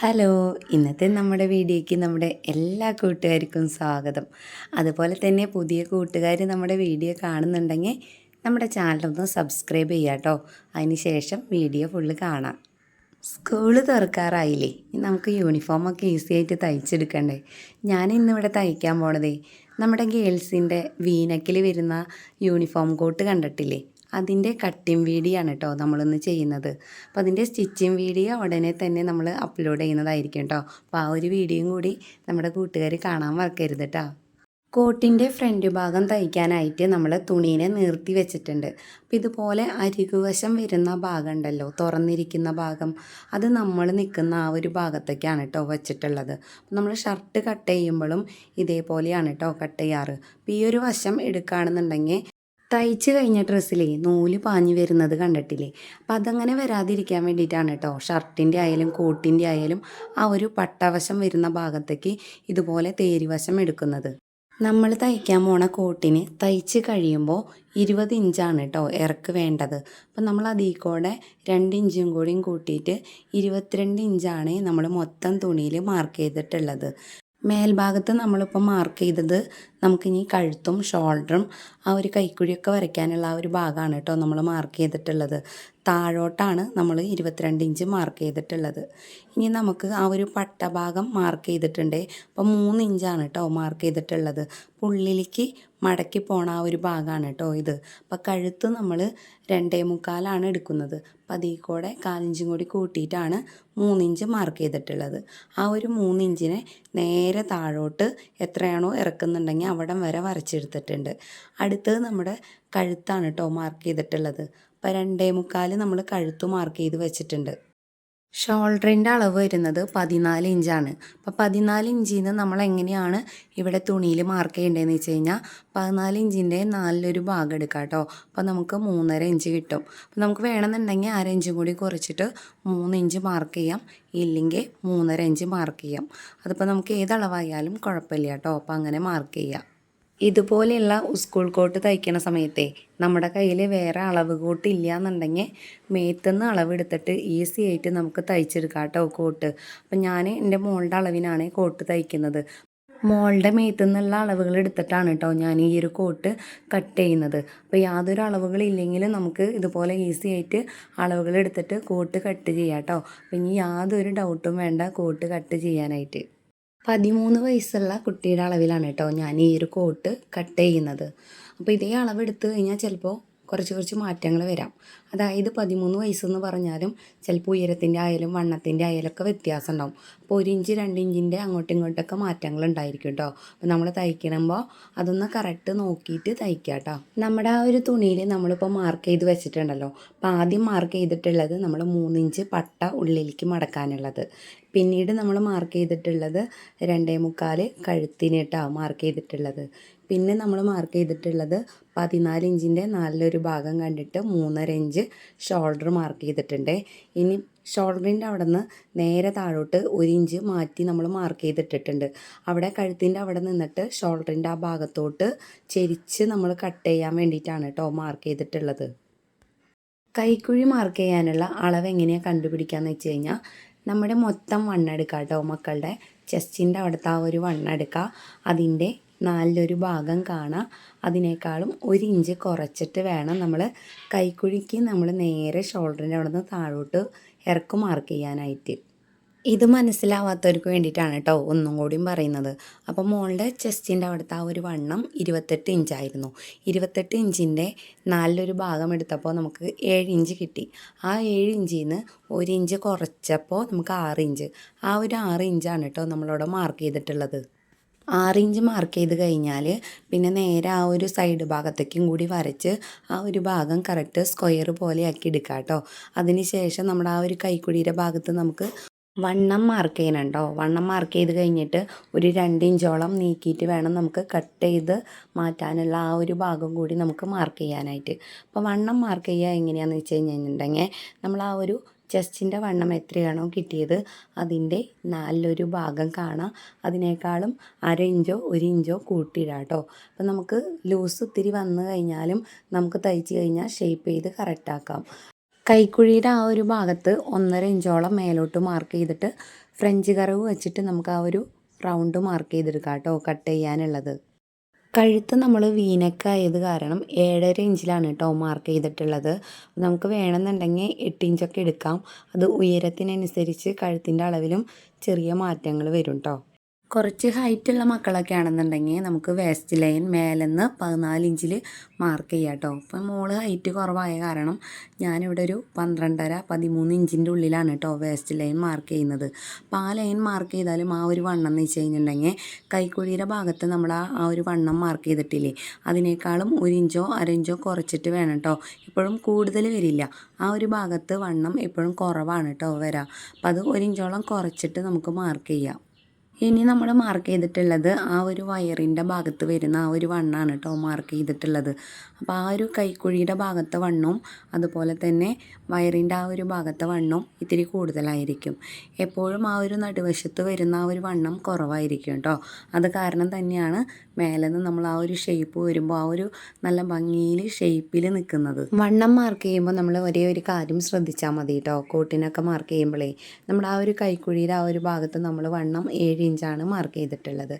Hello ഇന്നത്തെ നമ്മുടെ വീഡിയോയ്ക്ക് നമ്മുടെ എല്ലാ കൂട്ടുകാർക്കും സ്വാഗതം. അതുപോലെ തന്നെ പുതിയ കൂട്ടുകാർ നമ്മുടെ വീഡിയോ കാണുന്നുണ്ടെങ്കിൽ നമ്മുടെ ചാനലൊന്ന് സബ്സ്ക്രൈബ് ചെയ്യാം കേട്ടോ അതിന് ശേഷം വീഡിയോ ഫുള്ള് കാണാം. സ്കൂൾ തുറക്കാറായില്ലേ? നമുക്ക് യൂണിഫോമൊക്കെ ഈസി ആയിട്ട് തയ്ച്ചെടുക്കണ്ടേ? ഞാൻ ഇന്നിവിടെ തയ്ക്കാൻ പോണതേ നമ്മുടെ ഗേൾസിന്റെ വീനക്കിൽ വരുന്ന യൂണിഫോം കോട്ട് കണ്ടിട്ടില്ലേ? അതിന്റെ കട്ടിങ് വീഡിയോ ആണ് കേട്ടോ നമ്മളിന്ന് ചെയ്യുന്നത്. അപ്പോൾ അതിന്റെ സ്റ്റിച്ചിങ് വീഡിയോ ഉടനെ തന്നെ നമ്മൾ അപ്ലോഡ് ചെയ്യുന്നതായിരിക്കും കേട്ടോ അപ്പോൾ ആ ഒരു വീഡിയോയും കൂടി നമ്മുടെ കൂട്ടുകാർ കാണാൻ മറക്കരുത് കേട്ടോ കോട്ടിന്റെ ഫ്രണ്ട് ഭാഗം തയ്ക്കാനായിട്ട് നമ്മൾ തുണീനെ നിർത്തി വെച്ചിട്ടുണ്ട്. അപ്പോൾ ഇതുപോലെ അരികുവശം വരുന്ന ഭാഗം ഉണ്ടല്ലോ തുറന്നിരിക്കുന്ന ഭാഗം അത് നമ്മൾ നിൽക്കുന്ന ആ ഒരു ഭാഗത്തേക്കാണ് കേട്ടോ വെച്ചിട്ടുള്ളത്. നമ്മൾ ഷർട്ട് കട്ട് ചെയ്യുമ്പോഴും ഇതേപോലെയാണ് കേട്ടോ കട്ട് ചെയ്യാറ്. അപ്പോൾ ഈ ഒരു വശം എടുക്കുകയാണെന്നുണ്ടെങ്കിൽ തയ്ച്ച് കഴിഞ്ഞ ഡ്രസ്സിലേ നൂൽ പാഞ്ഞു വരുന്നത് കണ്ടിട്ടില്ലേ? അപ്പം അതങ്ങനെ വരാതിരിക്കാൻ വേണ്ടിയിട്ടാണ് കേട്ടോ ഷർട്ടിന്റെ ആയാലും കോട്ടിന്റെ ആയാലും ആ ഒരു പട്ടവശം വരുന്ന ഭാഗത്തേക്ക് ഇതുപോലെ തേരിവശം എടുക്കുന്നത്. നമ്മൾ തയ്ക്കാൻ പോണ കോട്ടിന് തയ്ച്ച് കഴിയുമ്പോൾ ഇരുപത് ഇഞ്ചാണ് കേട്ടോ ഇറക്ക് വേണ്ടത്. അപ്പം നമ്മൾ അതിൽ കൂടെ രണ്ട് ഇഞ്ചും കൂടിയും കൂട്ടിയിട്ട് ഇരുപത്തിരണ്ട് ഇഞ്ചാണ് നമ്മൾ മൊത്തം തുണിയിൽ മാർക്ക് ചെയ്തിട്ടുള്ളത്. മേൽഭാഗത്ത് നമ്മളിപ്പോൾ മാർക്ക് ചെയ്തത് നമുക്കിനി കഴുത്തും ഷോൾഡറും ആ ഒരു കൈക്കുഴിയൊക്കെ വരയ്ക്കാനുള്ള ആ ഒരു ഭാഗമാണ് കേട്ടോ നമ്മൾ മാർക്ക് ചെയ്തിട്ടുള്ളത്. താഴോട്ടാണ് നമ്മൾ ഇരുപത്തിരണ്ട് ഇഞ്ച് മാർക്ക് ചെയ്തിട്ടുള്ളത്. ഇനി നമുക്ക് ആ ഒരു പട്ടഭാഗം മാർക്ക് ചെയ്തിട്ടുണ്ട്. അപ്പോൾ മൂന്ന് ഇഞ്ചാണ് കേട്ടോ മാർക്ക് ചെയ്തിട്ടുള്ളത്. ഉള്ളിലേക്ക് മടക്കി പോണ ആ ഒരു ഭാഗമാണ് കേട്ടോ ഇത്. അപ്പം കഴുത്ത് നമ്മൾ രണ്ടേ മുക്കാലാണ് എടുക്കുന്നത്. അപ്പം അതിൽ കൂടെ കാലിഞ്ചും കൂടി കൂട്ടിയിട്ടാണ് മൂന്നിഞ്ച് മാർക്ക് ചെയ്തിട്ടുള്ളത്. ആ ഒരു മൂന്നിഞ്ചിനെ നേരെ താഴോട്ട് എത്രയാണോ ഇറക്കുന്നുണ്ടെങ്കിൽ അവിടം വരെ വരച്ചെടുത്തിട്ടുണ്ട്. അടുത്തത് നമ്മുടെ കഴുത്താണ് കേട്ടോ മാർക്ക് ചെയ്തിട്ടുള്ളത്. അപ്പോൾ രണ്ടേ മുക്കാൽ നമ്മൾ കഴുത്ത് മാർക്ക് ചെയ്ത് വെച്ചിട്ടുണ്ട്. ഷോൾഡറിന്റെ അളവ് വരുന്നത് പതിനാല് ഇഞ്ചാണ്. അപ്പോൾ പതിനാല് ഇഞ്ചിൽ നിന്ന് നമ്മൾ എങ്ങനെയാണ് ഇവിടെ തുണിയിൽ മാർക്ക് ചെയ്യേണ്ടതെന്ന് വെച്ച് കഴിഞ്ഞാൽ പതിനാല് ഇഞ്ചിന്റെ നാലിലൊരു ഭാഗം എടുക്കാം കേട്ടോ. അപ്പോൾ നമുക്ക് മൂന്നര ഇഞ്ച് കിട്ടും. അപ്പോൾ നമുക്ക് വേണമെന്നുണ്ടെങ്കിൽ അര ഇഞ്ചും കൂടി കുറച്ചിട്ട് മൂന്ന് ഇഞ്ച് മാർക്ക് ചെയ്യാം. ഇല്ലെങ്കിൽ മൂന്നര ഇഞ്ച് മാർക്ക് ചെയ്യാം. അതിപ്പോൾ നമുക്ക് ഏത് അളവായാലും കുഴപ്പമില്ല കേട്ടോ. അപ്പോൾ അങ്ങനെ മാർക്ക് ചെയ്യാം. ഇതുപോലെയുള്ള സ്കൂൾ കോട്ട് തയ്ക്കുന്ന സമയത്തെ നമ്മുടെ കയ്യിൽ വേറെ അളവ് കോട്ട് ഇല്ല എന്നുണ്ടെങ്കിൽ മേത്തുനിന്ന് അളവെടുത്തിട്ട് ഈസി ആയിട്ട് നമുക്ക് തയ്ച്ചെടുക്കാം കേട്ടോ. കോട്ട് അപ്പം ഞാൻ എന്റെ മോളുടെ അളവിനാണ് കോട്ട് തയ്ക്കുന്നത്. മോളുടെ മേത്തുനിന്നുള്ള അളവുകൾ എടുത്തിട്ടാണ് കേട്ടോ ഞാൻ ഈ ഒരു കോട്ട് കട്ട് ചെയ്യുന്നത്. അപ്പോൾ യാതൊരു അളവുകളില്ലെങ്കിലും നമുക്ക് ഇതുപോലെ ഈസി ആയിട്ട് അളവുകൾ എടുത്തിട്ട് കോട്ട് കട്ട് ചെയ്യാം കേട്ടോ അപ്പം ഇനി യാതൊരു ഡൗട്ടും വേണ്ട കോട്ട് കട്ട് ചെയ്യാനായിട്ട്. പതിമൂന്ന് വയസ്സുള്ള കുട്ടിയുടെ അളവിലാണ് കേട്ടോ ഞാൻ ഈ ഒരു കോട്ട് കട്ട് ചെയ്യുന്നത്. അപ്പോൾ ഇതേ അളവെടുത്ത് കഴിഞ്ഞാൽ ചിലപ്പോൾ കുറച്ച് കുറച്ച് മാറ്റങ്ങൾ വരാം. അതായത് പതിമൂന്ന് വയസ്സെന്ന് പറഞ്ഞാലും ചിലപ്പോൾ ഉയരത്തിന്റെ ആയാലും വണ്ണത്തിന്റെ ആയാലും ഒക്കെ വ്യത്യാസം ഉണ്ടാവും അപ്പോൾ ഒരു ഇഞ്ച് രണ്ട് ഇഞ്ചിന്റെ അങ്ങോട്ടും ഇങ്ങോട്ടൊക്കെ മാറ്റങ്ങൾ ഉണ്ടായിരിക്കും കേട്ടോ. അപ്പോൾ നമ്മൾ തയ്ക്കണമ്പോൾ അതൊന്ന് കറക്റ്റ് നോക്കിയിട്ട് തയ്ക്കുക കേട്ടോ. നമ്മുടെ ആ ഒരു തുണിയിൽ നമ്മളിപ്പോൾ മാർക്ക് ചെയ്ത് വെച്ചിട്ടുണ്ടല്ലോ. അപ്പോൾ ആദ്യം മാർക്ക് ചെയ്തിട്ടുള്ളത് നമ്മൾ മൂന്നിഞ്ച് പട്ട ഉള്ളിലേക്ക് മടക്കാനുള്ളത്. പിന്നീട് നമ്മൾ മാർക്ക് ചെയ്തിട്ടുള്ളത് രണ്ടേ മുക്കാൽ കഴുത്തിന് കേട്ടോ മാർക്ക് ചെയ്തിട്ടുള്ളത്. പിന്നെ നമ്മൾ മാർക്ക് ചെയ്തിട്ടുള്ളത് പതിനാല് ഇഞ്ചിന്റെ നാലിലൊരു ഭാഗം കണ്ടിട്ട് മൂന്നര ഇഞ്ച് ഷോൾഡർ മാർക്ക് ചെയ്തിട്ടുണ്ട്. ഇനി ഷോൾഡറിന്റെ അവിടെ നിന്ന് നേരെ താഴോട്ട് ഒരു ഇഞ്ച് മാറ്റി നമ്മൾ മാർക്ക് ചെയ്തിട്ടിട്ടുണ്ട്. അവിടെ കഴുത്തിന്റെ അവിടെ നിന്നിട്ട് ഷോൾഡറിന്റെ ആ ഭാഗത്തോട്ട് ചെരിച്ച് നമ്മൾ കട്ട് ചെയ്യാൻ വേണ്ടിയിട്ടാണ് കേട്ടോ മാർക്ക് ചെയ്തിട്ടുള്ളത്. കൈക്കുഴി മാർക്ക് ചെയ്യാനുള്ള അളവ് എങ്ങനെയാണ് കണ്ടുപിടിക്കാമെന്ന് വെച്ച് കഴിഞ്ഞാൽ നമ്മുടെ മൊത്തം വണ്ണെടുക്കുക കേട്ടോ മക്കളുടെ. ചെസ്റ്റിന്റെ അവിടുത്തെ ആ ഒരു വണ്ണെടുക്കുക അതിന്റെ നാലിലൊരു ഭാഗം കാണാം. അതിനേക്കാളും ഒരു ഇഞ്ച് കുറച്ചിട്ട് വേണം നമ്മൾ കൈക്കുഴിക്ക് നമ്മൾ നേരെ ഷോൾഡറിന്റെ അവിടെ നിന്ന് താഴോട്ട് ഇറക്കു മാർക്ക് ചെയ്യാനായിട്ട്. ഇത് മനസ്സിലാവാത്തവർക്ക് വേണ്ടിയിട്ടാണ് കേട്ടോ ഒന്നും കൂടിയും പറയുന്നത്. അപ്പോൾ മോളുടെ ചെസ്റ്റിന്റെ അവിടുത്തെ ആ ഒരു വണ്ണം ഇരുപത്തെട്ട് ഇഞ്ചായിരുന്നു ഇരുപത്തെട്ട് ഇഞ്ചിന്റെ നാലിലൊരു ഭാഗം എടുത്തപ്പോൾ നമുക്ക് ഏഴ് ഇഞ്ച് കിട്ടി. ആ ഏഴ് ഇഞ്ചിൽ നിന്ന് ഒരു ഇഞ്ച് കുറച്ചപ്പോൾ നമുക്ക് ആറ് ഇഞ്ച് ആ ഒരു ആറ് ഇഞ്ചാണ് കേട്ടോ നമ്മളവിടെ മാർക്ക് ചെയ്തിട്ടുള്ളത്. ആറ് ഇഞ്ച് മാർക്ക് ചെയ്ത് കഴിഞ്ഞാൽ പിന്നെ നേരെ ആ ഒരു സൈഡ് ഭാഗത്തേക്കും കൂടി വരച്ച് ആ ഒരു ഭാഗം കറക്റ്റ് സ്ക്വയർ പോലെയാക്കി ആക്കി എടുക്കുക കേട്ടോ അതിന് ശേഷം നമ്മുടെ ആ ഒരു കൈക്കുഴിയുടെ ഭാഗത്ത് നമുക്ക് വണ്ണം മാർക്ക് ചെയ്യണുണ്ടോ വണ്ണം മാർക്ക് ചെയ്ത് കഴിഞ്ഞിട്ട് ഒരു രണ്ട് ഇഞ്ചോളം നീക്കിയിട്ട് വേണം നമുക്ക് കട്ട് ചെയ്ത് മാറ്റാനുള്ള ആ ഒരു ഭാഗം കൂടി നമുക്ക് മാർക്ക് ചെയ്യാനായിട്ട്. അപ്പോൾ വണ്ണം മാർക്ക് ചെയ്യുക എങ്ങനെയാണെന്ന് വെച്ച് കഴിഞ്ഞിട്ടുണ്ടെങ്കിൽ നമ്മൾ ആ ഒരു ചെസ്റ്റിന്റെ വണ്ണം എത്രയാണോ കിട്ടിയത് അതിന്റെ നല്ലൊരു ഭാഗം കാണാം. അതിനേക്കാളും അര ഇഞ്ചോ ഒരു ഇഞ്ചോ കൂട്ടിയിടാം കേട്ടോ. അപ്പം നമുക്ക് ലൂസ് ഒത്തിരി വന്നു കഴിഞ്ഞാലും നമുക്ക് തയ്ച്ച് കഴിഞ്ഞാൽ ഷേപ്പ് ചെയ്ത് കറക്റ്റാക്കാം കൈക്കുഴിയുടെ ആ ഒരു ഭാഗത്ത് ഒന്നര ഇഞ്ചോളം മേലോട്ട് മാർക്ക് ചെയ്തിട്ട് ഫ്രഞ്ച് കറവ് വെച്ചിട്ട് നമുക്ക് ആ ഒരു റൗണ്ട് മാർക്ക് ചെയ്തെടുക്കാം കേട്ടോ കട്ട് ചെയ്യാനുള്ളത്. കഴുത്ത് നമ്മൾ വീനക്കായത് കാരണം ഏഴര ഇഞ്ചിലാണ് കേട്ടോ മാർക്ക് ചെയ്തിട്ടുള്ളത്. നമുക്ക് വേണമെന്നുണ്ടെങ്കിൽ എട്ട് ഇഞ്ചൊക്കെ എടുക്കാം. അത് ഉയരത്തിനനുസരിച്ച് കഴുത്തിന്റെ അളവിലും ചെറിയ മാറ്റങ്ങൾ വരും കേട്ടോ കുറച്ച് ഹൈറ്റുള്ള മക്കളൊക്കെ ആണെന്നുണ്ടെങ്കിൽ നമുക്ക് വേസ്റ്റ് ലൈൻ മേലെന്ന് പതിനാല് ഇഞ്ചിൽ മാർക്ക് ചെയ്യാം കേട്ടോ. അപ്പം മോൾ ഹൈറ്റ് കുറവായ കാരണം ഞാനിവിടെ ഒരു പന്ത്രണ്ടര പതിമൂന്ന് ഇഞ്ചിന്റെ ഉള്ളിലാണ് കേട്ടോ വേസ്റ്റ് ലൈൻ മാർക്ക് ചെയ്യുന്നത്. അപ്പോൾ ആ ലൈൻ മാർക്ക് ചെയ്താലും ആ ഒരു വണ്ണം എന്ന് വെച്ച് കഴിഞ്ഞിട്ടുണ്ടെങ്കിൽ കൈക്കുഴിയുടെ ഭാഗത്ത് നമ്മൾ ആ ആ ഒരു വണ്ണം മാർക്ക് ചെയ്തിട്ടില്ലേ? അതിനേക്കാളും ഒരു ഇഞ്ചോ അര കുറച്ചിട്ട് വേണം കേട്ടോ. എപ്പോഴും കൂടുതൽ വരില്ല. ആ ഒരു ഭാഗത്ത് വണ്ണം എപ്പോഴും കുറവാണ് കേട്ടോ വരാം. അപ്പോൾ അത് ഒരു ഇഞ്ചോളം കുറച്ചിട്ട് നമുക്ക് മാർക്ക് ചെയ്യാം. ഇനി നമ്മൾ മാർക്ക് ചെയ്തിട്ടുള്ളത് ആ ഒരു വയറിന്റെ ഭാഗത്ത് വരുന്ന ആ ഒരു വണ്ണാണ് കേട്ടോ മാർക്ക് ചെയ്തിട്ടുള്ളത്. അപ്പോൾ ആ ഒരു കൈക്കുഴിയുടെ ഭാഗത്തെ വണ്ണും അതുപോലെ തന്നെ വയറിന്റെ ആ ഒരു ഭാഗത്തെ വണ്ണും ഇത്തിരി കൂടുതലായിരിക്കും. എപ്പോഴും ആ ഒരു നടുവശത്ത് വരുന്ന ആ ഒരു വണ്ണം കുറവായിരിക്കും കേട്ടോ അത് കാരണം തന്നെയാണ് മേലെ നിന്ന് നമ്മൾ ആ ഒരു ഷേപ്പ് വരുമ്പോൾ ആ ഒരു നല്ല ഭംഗിയിൽ ഷേപ്പിൽ നിൽക്കുന്നത് വണ്ണം മാർക്ക് ചെയ്യുമ്പോൾ നമ്മൾ ഒരേ ഒരു കാര്യം ശ്രദ്ധിച്ചാൽ മതി കേട്ടോ കോട്ടിനൊക്കെ മാർക്ക് ചെയ്യുമ്പോഴേ നമ്മുടെ ആ ഒരു കൈക്കുഴിയുടെ ആ ഒരു ഭാഗത്ത് നമ്മൾ വണ്ണം ഏഴ് ഇഞ്ചാണ് മാർക്ക് ചെയ്തിട്ടുള്ളത്.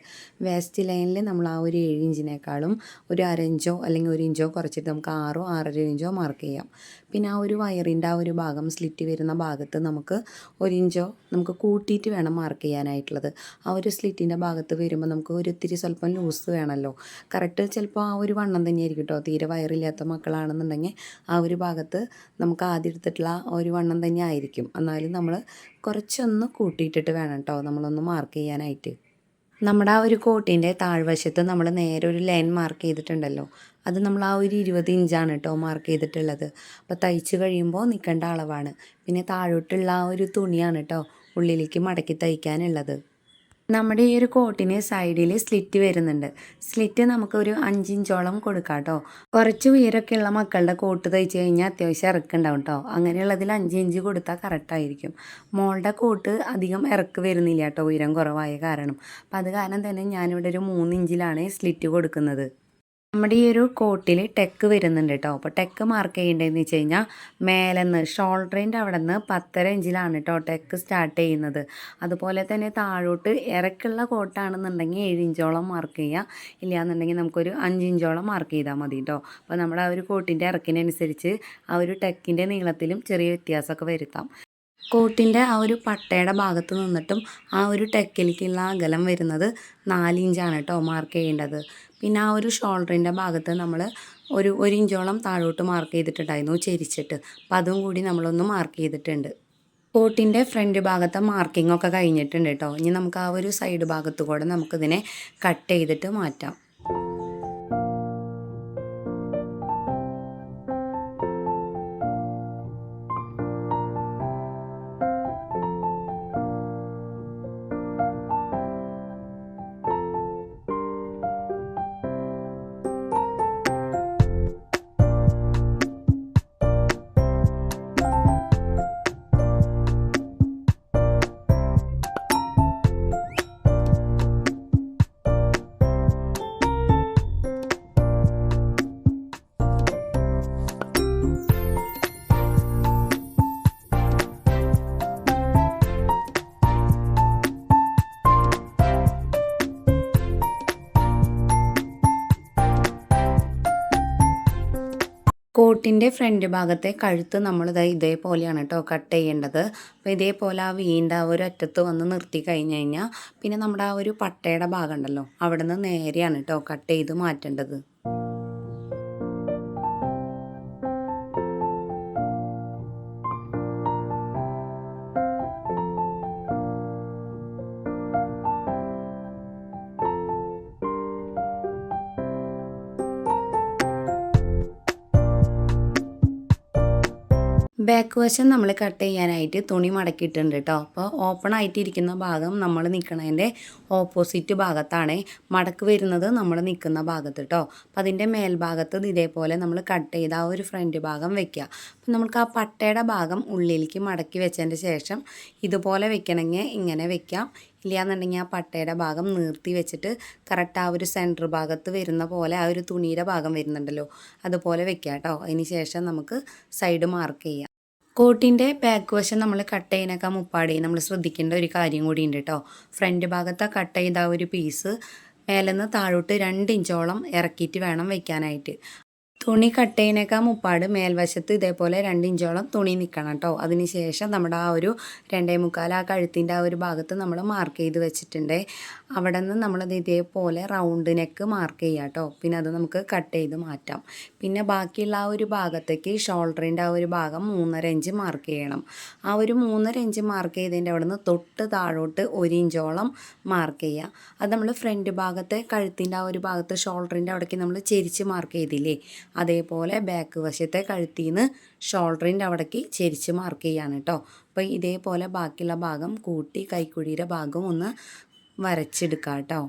വേസ്റ്റ് ലൈനിൽ നമ്മൾ ആ ഒരു ഏഴ് ഇഞ്ചിനേക്കാളും ഒരു അര ഇഞ്ചോ അല്ലെങ്കിൽ ഒരു ഇഞ്ചോ കുറച്ചിട്ട് നമുക്ക് ആറോ ആറര ഇഞ്ചോ മാർക്ക് ചെയ്യാം. പിന്നെ ആ ഒരു വയറിന്റെ ആ ഒരു ഭാഗം സ്ലിറ്റ് വരുന്ന ഭാഗത്ത് നമുക്ക് ഒരു ഇഞ്ചോ നമുക്ക് കൂട്ടിയിട്ട് വേണം മാർക്ക് ചെയ്യാനായിട്ടുള്ളത്. ആ ഒരു സ്ലിറ്റിന്റെ ഭാഗത്ത് വരുമ്പോൾ നമുക്ക് ഒരു ഇത്തിരി സ്വല്പം ലൂസ് വേണമല്ലോ. കറക്റ്റ് ചിലപ്പോൾ ആ ഒരു വണ്ണം തന്നെ ആയിരിക്കും കേട്ടോ തീരെ വയറില്ലാത്ത മക്കളാണെന്നുണ്ടെങ്കിൽ ആ ഒരു ഭാഗത്ത് നമുക്ക് ആദ്യം എടുത്തിട്ടുള്ള ഒരു വണ്ണം തന്നെ ആയിരിക്കും എന്നാലും നമ്മൾ കുറച്ചൊന്ന് കൂട്ടിയിട്ടിട്ട് വേണം കേട്ടോ നമ്മളൊന്ന് മാർക്ക് ചെയ്യാനായിട്ട്. നമ്മുടെ ആ ഒരു കോട്ടിന്റെ താഴ്വശത്ത് നമ്മൾ നേരെ ഒരു ലൈൻ മാർക്ക് ചെയ്തിട്ടുണ്ടല്ലോ. അത് നമ്മൾ ആ ഒരു ഇരുപത് ഇഞ്ചാണ് കേട്ടോ മാർക്ക് ചെയ്തിട്ടുള്ളത്. അപ്പോൾ തയ്ച്ച് കഴിയുമ്പോൾ നിൽക്കേണ്ട അളവാണ്. പിന്നെ താഴോട്ടുള്ള ആ ഒരു തുണിയാണ് കേട്ടോ ഉള്ളിലേക്ക് മടക്കി തയ്ക്കാനുള്ളത്. നമ്മുടെ ഈ ഒരു കോട്ടിന് സൈഡിൽ സ്ലിറ്റ് വരുന്നുണ്ട്. സ്ലിറ്റ് നമുക്കൊരു അഞ്ചിഞ്ചോളം കൊടുക്കാം കേട്ടോ കുറച്ച് ഉയരമൊക്കെ ഉള്ള മക്കളുടെ കോട്ട് തയ്ച്ച് കഴിഞ്ഞാൽ അത്യാവശ്യം ഇറക്കുണ്ടാവും കേട്ടോ അങ്ങനെയുള്ളതിൽ അഞ്ച് ഇഞ്ച് കൊടുത്താൽ കറക്റ്റായിരിക്കും മോളുടെ കോട്ട് അധികം ഇറക്ക് വരുന്നില്ല കേട്ടോ ഉയരം കുറവായ കാരണം. അപ്പം അത് കാരണം തന്നെ ഞാനിവിടെ ഒരു മൂന്നിഞ്ചിലാണ് സ്ലിറ്റ് കൊടുക്കുന്നത്. നമ്മുടെ ഈ ഒരു കോട്ടിൽ ടെക്ക് വരുന്നുണ്ട് കേട്ടോ അപ്പോൾ ടെക്ക് മാർക്ക് ചെയ്യേണ്ടതെന്ന് വെച്ച് കഴിഞ്ഞാൽ മേലെന്ന് ഷോൾഡറിന്റെ അവിടെ നിന്ന് പത്തര ഇഞ്ചിലാണ് കേട്ടോ ടെക്ക് സ്റ്റാർട്ട് ചെയ്യുന്നത്. അതുപോലെ തന്നെ താഴോട്ട് ഇറക്കുള്ള കോട്ടാണെന്നുണ്ടെങ്കിൽ ഏഴ് ഇഞ്ചോളം മാർക്ക് ചെയ്യുക ഇല്ലയെന്നുണ്ടെങ്കിൽ നമുക്കൊരു അഞ്ച് ഇഞ്ചോളം മാർക്ക് ചെയ്താൽ മതി കേട്ടോ അപ്പോൾ നമ്മൾ ആ ഒരു കോട്ടിന്റെ ഇറക്കിനനുസരിച്ച് ആ ഒരു ടെക്കിന്റെ നീളത്തിലും ചെറിയ വ്യത്യാസമൊക്കെ വരുത്താം. കോട്ടിന്റെ ആ ഒരു പട്ടയുടെ ഭാഗത്ത് നിന്നിട്ടും ആ ഒരു ടെക്കിലേക്കുള്ള അകലം വരുന്നത് നാലിഞ്ചാണ് കേട്ടോ മാർക്ക് ചെയ്യേണ്ടത്. പിന്നെ ആ ഒരു ഷോൾഡറിന്റെ ഭാഗത്ത് നമ്മൾ ഒരു ഒരു ഇഞ്ചോളം താഴോട്ട് മാർക്ക് ചെയ്തിട്ടുണ്ടായിരുന്നു ചെരിച്ചിട്ട്. അപ്പം അതും കൂടി നമ്മളൊന്ന് മാർക്ക് ചെയ്തിട്ടുണ്ട്. കോട്ടിന്റെ ഫ്രണ്ട് ഭാഗത്തെ മാർക്കിംഗ് ഒക്കെ കഴിഞ്ഞിട്ടുണ്ട് കേട്ടോ. ഇനി നമുക്ക് ആ ഒരു സൈഡ് ഭാഗത്ത് കൂടെ നമുക്കിതിനെ കട്ട് ചെയ്തിട്ട് മാറ്റാം. കോട്ടിന്റെ ഫ്രണ്ട് ഭാഗത്തെ കഴുത്ത് നമ്മൾ ഇതേപോലെയാണ് കേട്ടോ കട്ട് ചെയ്യേണ്ടത്. അപ്പോൾ ഇതേപോലെ ആ വീണ്ടാ ഒരു അറ്റത്ത് വന്ന് നിർത്തി കഴിഞ്ഞ് കഴിഞ്ഞാൽ പിന്നെ നമ്മുടെ ആ ഒരു പട്ടയുടെ ഭാഗം ഉണ്ടല്ലോ അവിടെ നിന്ന് നേരെയാണ് കേട്ടോ കട്ട് ചെയ്ത് മാറ്റേണ്ടത്. ബാക്ക് വശം നമ്മൾ കട്ട് ചെയ്യാനായിട്ട് തുണി മടക്കിയിട്ടുണ്ട് കേട്ടോ അപ്പോൾ ഓപ്പൺ ആയിട്ടിരിക്കുന്ന ഭാഗം നമ്മൾ നിൽക്കുന്നതിന്റെ ഓപ്പോസിറ്റ് ഭാഗത്താണ് മടക്ക് വരുന്നത് നമ്മൾ നിൽക്കുന്ന ഭാഗത്ത് കേട്ടോ അപ്പോൾ അതിന്റെ മേൽഭാഗത്ത് ഇത് ഇതേപോലെ നമ്മൾ കട്ട് ചെയ്ത ആ ഒരു ഫ്രണ്ട് ഭാഗം വെക്കുക അപ്പം നമുക്ക് ആ പട്ടയുടെ ഭാഗം ഉള്ളിലേക്ക് മടക്കി വെച്ചതിന്റെ ശേഷം ഇതുപോലെ വെക്കണമെങ്കിൽ ഇങ്ങനെ വെക്കാം. ഇല്ലയെന്നുണ്ടെങ്കിൽ ആ പട്ടയുടെ ഭാഗം നിർത്തി വെച്ചിട്ട് കറക്റ്റ് ആ ഒരു സെന്റർ ഭാഗത്ത് വരുന്ന പോലെ ആ ഒരു തുണിയുടെ ഭാഗം വരുന്നുണ്ടല്ലോ. അതുപോലെ വെക്കാം കേട്ടോ അതിന് ശേഷം നമുക്ക് സൈഡ് മാർക്ക് ചെയ്യാം. കോട്ടിന്റെ ബാക്ക് വശം നമ്മൾ കട്ട് ചെയ്യുന്നൊക്കെ മുപ്പാടി. നമ്മൾ ശ്രദ്ധിക്കേണ്ട ഒരു കാര്യം കൂടി ഉണ്ട് കേട്ടോ ഫ്രണ്ട് ഭാഗത്ത് കട്ട് ചെയ്ത ഒരു പീസ് മേലെന്ന് താഴോട്ട് രണ്ട് ഇഞ്ചോളം ഇറക്കിയിട്ട് വേണം വെക്കാനായിട്ട്. തുണി കട്ട് ചെയ്യുന്നേക്കാൾ മുപ്പാട് മേൽവശത്ത് ഇതേപോലെ രണ്ട് ഇഞ്ചോളം തുണി നിൽക്കണം കേട്ടോ. അതിനുശേഷം നമ്മുടെ ആ ഒരു രണ്ടേ മുക്കാൽ ആ കഴുത്തിന്റെ ആ ഒരു ഭാഗത്ത് നമ്മൾ മാർക്ക് ചെയ്ത് വെച്ചിട്ടുണ്ട്. അവിടെ നിന്ന് നമ്മളത് ഇതേപോലെ റൗണ്ട് നെക്ക് മാർക്ക് ചെയ്യുക കേട്ടോ. പിന്നെ അത് നമുക്ക് കട്ട് ചെയ്ത് മാറ്റാം. പിന്നെ ബാക്കിയുള്ള ആ ഒരു ഭാഗത്തേക്ക് ഷോൾഡറിന്റെ ആ ഒരു ഭാഗം മൂന്നര ഇഞ്ച് മാർക്ക് ചെയ്യണം. ആ ഒരു മൂന്നര ഇഞ്ച് മാർക്ക് ചെയ്തതിന്റെ അവിടെ നിന്ന് തൊട്ട് താഴോട്ട് ഒരു ഇഞ്ചോളം മാർക്ക് ചെയ്യുക അത് നമ്മൾ ഫ്രണ്ട് ഭാഗത്തെ കഴുത്തിന്റെ ആ ഒരു ഭാഗത്ത് ഷോൾഡറിന്റെ അവിടേക്ക് നമ്മൾ ചെരിച്ച് മാർക്ക് ചെയ്തില്ലേ? അതേപോലെ ബാക്ക് വശത്തെ കഴുത്തിൽ നിന്ന് ഷോൾഡറിന്റെ അവിടേക്ക് ചെരിച്ച് മാർക്ക് ചെയ്യാണ് കേട്ടോ അപ്പോൾ ഇതേപോലെ ബാക്കിയുള്ള ഭാഗം കൂട്ടി കൈക്കുഴിയുടെ ഭാഗം ഒന്ന് വരച്ചെടുക്കുക കേട്ടോ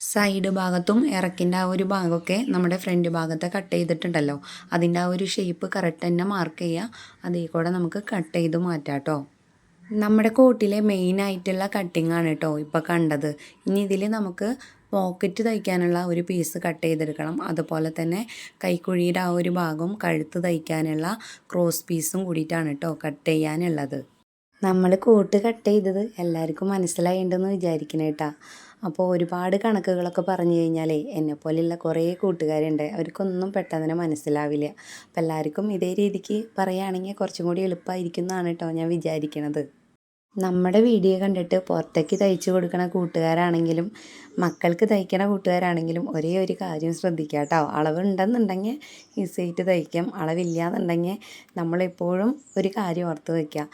സൈഡ് ഭാഗത്തും ഇറക്കിന്റെ ആ ഒരു ഭാഗമൊക്കെ നമ്മുടെ ഫ്രണ്ട് ഭാഗത്തെ കട്ട് ചെയ്തിട്ടുണ്ടല്ലോ. അതിന്റെ ആ ഒരു ഷേപ്പ് കറക്റ്റ് തന്നെ മാർക്ക് ചെയ്യുക അതേ കൂടെ നമുക്ക് കട്ട് ചെയ്ത് മാറ്റാം കേട്ടോ നമ്മുടെ കോട്ടിലെ മെയിൻ ആയിട്ടുള്ള കട്ടിംഗ് ആണ് കേട്ടോ ഇപ്പോൾ കണ്ടത്. ഇനി ഇതിൽ നമുക്ക് പോക്കറ്റ് തയ്ക്കാനുള്ള ഒരു പീസ് കട്ട് ചെയ്തെടുക്കണം. അതുപോലെ തന്നെ കൈക്കുഴിയുടെ ആ ഒരു ഭാഗം കഴുത്ത് തയ്ക്കാനുള്ള ക്രോസ് പീസും കൂടിയിട്ടാണ് കേട്ടോ കട്ട് ചെയ്യാനുള്ളത്. നമ്മൾ കോട്ട് കട്ട് ചെയ്തത് എല്ലാവർക്കും മനസ്സിലായിട്ടുണ്ടെന്ന് വിചാരിക്കണേ കേട്ടാ അപ്പോൾ ഒരുപാട് കണക്കുകളൊക്കെ പറഞ്ഞു കഴിഞ്ഞാലേ എന്നെപ്പോലെയുള്ള കുറേ കൂട്ടുകാരുണ്ട്. അവർക്കൊന്നും പെട്ടെന്ന് മനസ്സിലാവില്ല. അപ്പം എല്ലാവർക്കും ഇതേ രീതിക്ക് പറയുകയാണെങ്കിൽ കുറച്ചും കൂടി എളുപ്പമായിരിക്കും എന്നാണ് കേട്ടോ ഞാൻ വിചാരിക്കണത്. നമ്മുടെ വീഡിയോ കണ്ടിട്ട് പുറത്തേക്ക് തയ്ച്ചു കൊടുക്കുന്ന കൂട്ടുകാരാണെങ്കിലും മക്കൾക്ക് തയ്ക്കണ കൂട്ടുകാരാണെങ്കിലും ഒരേ ഒരു കാര്യം ശ്രദ്ധിക്കുക കേട്ടോ അളവുണ്ടെന്നുണ്ടെങ്കിൽ ഈസിയായിട്ട് തയ്ക്കാം. അളവില്ല എന്നുണ്ടെങ്കിൽ നമ്മളെപ്പോഴും ഒരു കാര്യം ഓർത്ത് വയ്ക്കുക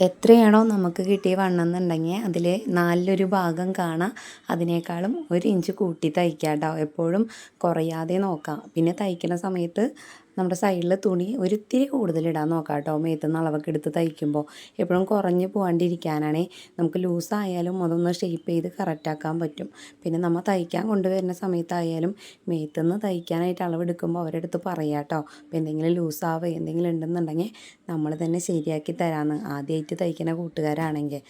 എത്രയാണോ നമുക്ക് കിട്ടിയ വണ്ണം എന്നുണ്ടെങ്കിൽ അതിൽ നാലിലൊരു ഭാഗം കാണാം. അതിനേക്കാളും ഒരു ഇഞ്ച് കൂട്ടി തയ്ക്കാം കേട്ടോ എപ്പോഴും കുറയാതെ നോക്കാം. പിന്നെ തയ്ക്കുന്ന സമയത്ത് നമ്മുടെ സൈഡിൽ തുണി ഒരിത്തിരി കൂടുതൽ ഇടാൻ നോക്കാം കേട്ടോ മേത്തുനിന്ന് അളവൊക്കെ എടുത്ത് തയ്ക്കുമ്പോൾ എപ്പോഴും കുറഞ്ഞ് പോകാണ്ടിരിക്കാനാണേ നമുക്ക് ലൂസായാലും അതൊന്ന് ഷേപ്പ് ചെയ്ത് കറക്റ്റാക്കാൻ പറ്റും. പിന്നെ നമ്മൾ തയ്ക്കാൻ കൊണ്ടുവരുന്ന സമയത്തായാലും മേത്തുനിന്ന് തയ്ക്കാനായിട്ട് അളവെടുക്കുമ്പോൾ അവരെടുത്ത് പറയാം കേട്ടോ അപ്പോൾ എന്തെങ്കിലും ലൂസാവുക എന്തെങ്കിലും ഉണ്ടെന്നുണ്ടെങ്കിൽ നമ്മൾ തന്നെ ശരിയാക്കി തരാമെന്ന് ആദ്യമായിട്ട് തയ്ക്കുന്ന കൂട്ടുകാരാണെങ്കിൽ.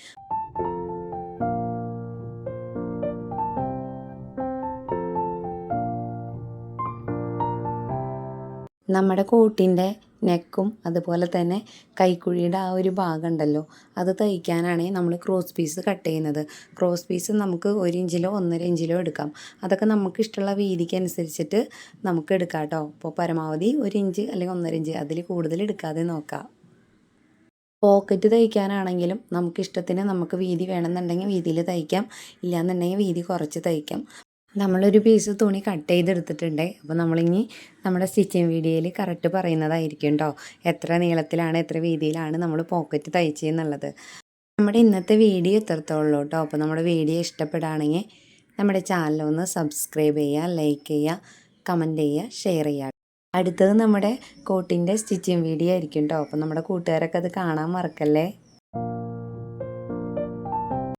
നമ്മുടെ കോട്ടിന്റെ നെക്കും അതുപോലെ തന്നെ കൈക്കുഴിയുടെ ആ ഒരു ഭാഗം ഉണ്ടല്ലോ അത് തയ്ക്കാനാണ് നമ്മൾ ക്രോസ് പീസ് കട്ട് ചെയ്യുന്നത്. ക്രോസ് പീസ് നമുക്ക് ഒരു ഇഞ്ചിലോ ഒന്നര ഇഞ്ചിലോ എടുക്കാം. അതൊക്കെ നമുക്ക് ഇഷ്ടമുള്ള വീതിക്ക് അനുസരിച്ചിട്ട് നമുക്ക് എടുക്കാം കേട്ടോ. അപ്പോൾ പരമാവധി ഒരു ഇഞ്ച് അല്ലെങ്കിൽ ഒന്നര ഇഞ്ച് അതിൽ കൂടുതൽ എടുക്കാതെ നോക്കാം. പോക്കറ്റ് തയ്ക്കാനാണെങ്കിലും നമുക്ക് ഇഷ്ടത്തിന് നമുക്ക് വീതി വേണമെന്നുണ്ടെങ്കിൽ വീതിയിൽ തയ്ക്കാം. ഇല്ലയെന്നുണ്ടെങ്കിൽ വീതി കുറച്ച് തയ്ക്കാം. നമ്മളൊരു പീസ് തുണി കട്ട് ചെയ്തെടുത്തിട്ടുണ്ട്. അപ്പോൾ നമ്മളിനി നമ്മുടെ സ്റ്റിച്ചിങ് വീഡിയോയിൽ കറക്റ്റ് പറയുന്നതായിരിക്കും കേട്ടോ എത്ര നീളത്തിലാണ് എത്ര വീതിയിലാണ് നമ്മൾ പോക്കറ്റ് തയ്ച്ചതെന്നുള്ളത് നമ്മുടെ ഇന്നത്തെ വീഡിയോ ഇത്രത്തോളൂ കേട്ടോ അപ്പോൾ നമ്മുടെ വീഡിയോ ഇഷ്ടപ്പെടുകയാണെങ്കിൽ നമ്മുടെ ചാനലൊന്ന് സബ്സ്ക്രൈബ് ചെയ്യുക ലൈക്ക് ചെയ്യുക കമന്റ് ചെയ്യുക ഷെയർ ചെയ്യുക. അടുത്തത് നമ്മുടെ കോട്ടിന്റെ സ്റ്റിച്ചിങ് വീഡിയോ ആയിരിക്കും കേട്ടോ അപ്പോൾ നമ്മുടെ കൂട്ടുകാരൊക്കെ അത് കാണാൻ മറക്കല്ലേ?